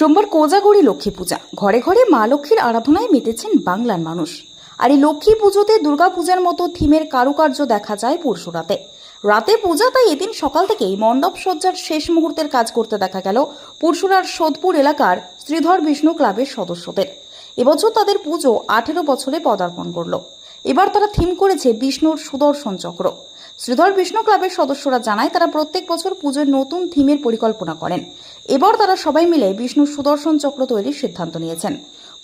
সোমবার কোজাগরি লক্ষ্মী পূজা। ঘরে ঘরে মা লক্ষ্মীর আরাধনায় মেতেছেন বাংলার মানুষ। আর এই লক্ষ্মী পুজোতে দুর্গা পূজার মতো থিমের কারুকার্য দেখা যায় পরশুরাতে রাতে পূজা, তাই এদিন সকাল থেকেই মণ্ডপ সজ্জার শেষ মুহূর্তের কাজ করতে দেখা গেল পরশুরার সোদপুর এলাকার শ্রীধর বিষ্ণু ক্লাবের সদস্যদের। এবছর তাদের পুজো আঠেরো বছরে পদার্পণ করল। এবার তারা থিম করেছে বিষ্ণুর সুদর্শন চক্র। শ্রীধর বিষ্ণু ক্লাবের সদস্যরা জানায়, তারা প্রত্যেক বছর পুজোর নতুন থিমের পরিকল্পনা করেন। এবার তারা সবাই মিলে বিষ্ণুর সুদর্শন চক্র তৈরির সিদ্ধান্ত নিয়েছেন।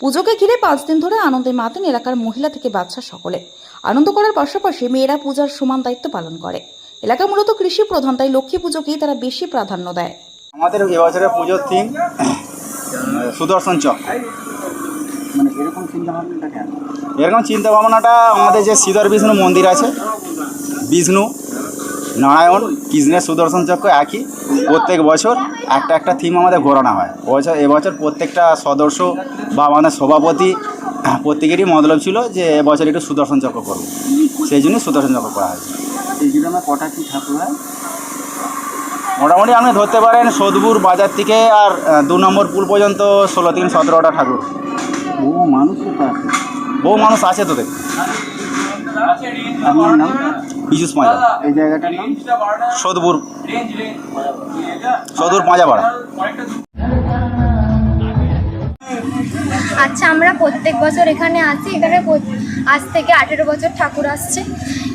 পুজোকে ঘিরে পাঁচ দিন ধরে আনন্দে মাতেন এলাকার মহিলা থেকে বাচ্চা সকলে। আনন্দ করার পাশাপাশি মেয়েরা পূজার সমান দায়িত্ব পালন করে। এলাকা মূলত কৃষি প্রধান, তাই লক্ষ্মী পুজোকেই তারা বেশি প্রাধান্য দেয়। আমাদের এবছরের পুজোর থিম, সুদর্শন চক মানে এরকম চিন্তা ভাবনাটা কেন? এরকম আমাদের যে শ্রীধর বিষ্ণু মন্দির আছে বিষ্ণু নারায়ণ কৃষ্ণের সুদর্শন চক্র একই প্রত্যেক বছর একটা একটা থিম আমাদের ঘোরানো হয়। বছর এবছর প্রত্যেকটা সদস্য বা আমাদের সভাপতি প্রত্যেকেরই মতলব ছিল যে এবছর একটু সুদর্শন চক্র করব। সেই জন্যই সুদর্শন চক্র করা হয়েছে। এই গ্রামে কটা কি ঠাকুর হয়? মোটামুটি আপনি ধরতে পারেন সোদপুর বাজার থেকে আর দু নম্বর পুল পর্যন্ত ষোলো থেকে সতেরোটা ঠাকুর। বহু মানুষ তো আছে। বহু মানুষ আছে তো দেখ আপনার নাম? পীযুষ মাজা এই জায়গাটার নাম? সদপুর সোদপুর পাঁজাপাড়া আচ্ছা আমরা প্রত্যেক বছর এখানে আসি। এখানে আজ থেকে আঠেরো বছর ঠাকুর আসছে।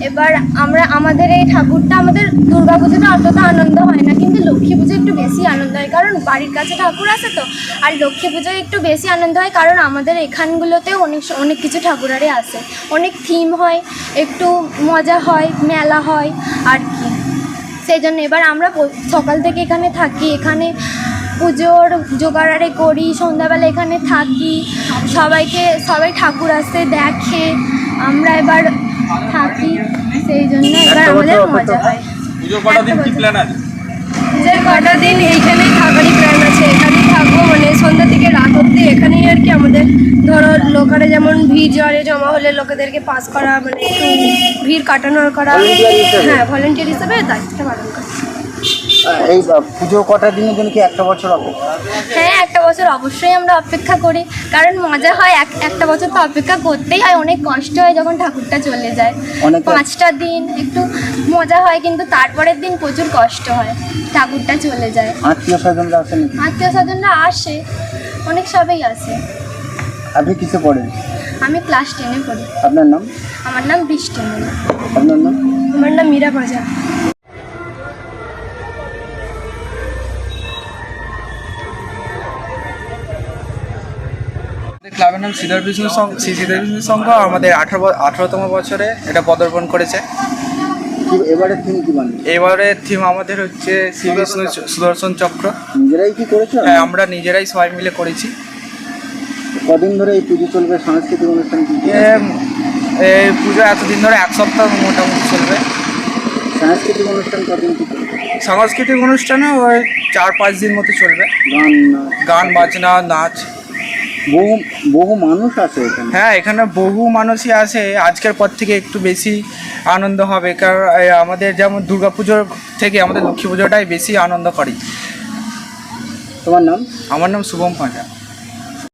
এবার আমরা, আমাদের এই ঠাকুরটা আমাদের দুর্গা পুজোটা অতটা আনন্দ হয় না, কিন্তু লক্ষ্মী পুজো একটু বেশি আনন্দ হয়, কারণ বাড়ির কাছে ঠাকুর আছে তো, আর লক্ষ্মী পুজোয় একটু বেশি আনন্দ হয়, কারণ আমাদের এখানগুলোতেও অনেক অনেক কিছু ঠাকুরারে আসে অনেক থিম হয়, একটু মজা হয়, মেলা হয়, আর কি। সেই জন্য এবার আমরা সকাল থেকে এখানে থাকি, এখানে পুজোর জোগাড়ারে করি, সন্ধ্যাবেলা এখানে থাকি, সবাইকে, সবাই ঠাকুর আসতে দেখে, আমরা এবার থাকি। সেই জন্য এবার আমাদের মজা হয়। পুজোর কটা দিন কি প্ল্যান আছে? যে কটা দিন এইখানেই থাকারই প্ল্যান আছে। এখানেই থাকব মানে সন্ধ্যা থেকে রাত অব্দি এখানেই আর কি আমাদের। ধরো লোকারে যেমন ভিড় জ্বরে জমা হলে লোকেদেরকে পাস করা মানে একটু ভিড় কাটানোর করা। হ্যাঁ ভলেন্টিয়ার হিসেবে দায়িত্বটা পালন করা। এই পুজো কটা দিনের জন্য কি একটা বছর হবে হ্যাঁ একটা বছর অবশ্যই আমরা অপেক্ষা করি। কারণ মজা হয় এক একটা বছর তো অপেক্ষা করতেই হয় অনেক কষ্ট হয় যখন ঠাকুরটা চলে যায়। অনেক- পাঁচটা দিন একটু মজা হয় কিন্তু তারপরের দিন প্রচুর কষ্ট হয় ঠাকুরটা চলে যায়। আত্মীয় স্বজনরা আসেন আত্মীয় স্বজনরা আসে অনেক সবাই আসে। আপনি কিসে পড়েন? আমি ক্লাস টেনে পড়ি। আপনার নাম? আমার নাম বৃষ্টি। আপনার নাম? আমার নাম মীরা বাজার ক্লাবের নাম শ্রীধর বিষ্ণু সংঘ শ্রী শ্রীধর বিষ্ণু সংঘ আমাদের আঠারো আঠারোতম বছরে এটা পদার্পণ করেছে। এবারে থিম কি থিম আমাদের হচ্ছে শ্রী বিষ্ণু সুদর্শন চক্র। নিজেরাই কি করেছ? হ্যাঁ আমরা নিজেরাই সবাই মিলে করেছি। কদিন ধরে এই পুজো চলবে? সাংস্কৃতিক অনুষ্ঠান কি এই পুজো এতদিন ধরে এক সপ্তাহ মোটামুটি চলবে। সাংস্কৃতিক অনুষ্ঠান কদিন কি সাংস্কৃতিক অনুষ্ঠানে ওই চার পাঁচ দিন মতো চলবে। গান গান বাজনা নাচ। বহু বহু মানুষ আছে এখানে। হ্যাঁ এখানে বহু মানুষই আসে। আজকের পর থেকে একটু বেশি আনন্দ হবে কারণ আমাদের যেমন দুর্গাপুজোর থেকে আমাদের লক্ষ্মী পুজোটাই বেশি আনন্দ করি। তোমার নাম? আমার নাম শুভম পাঁজা।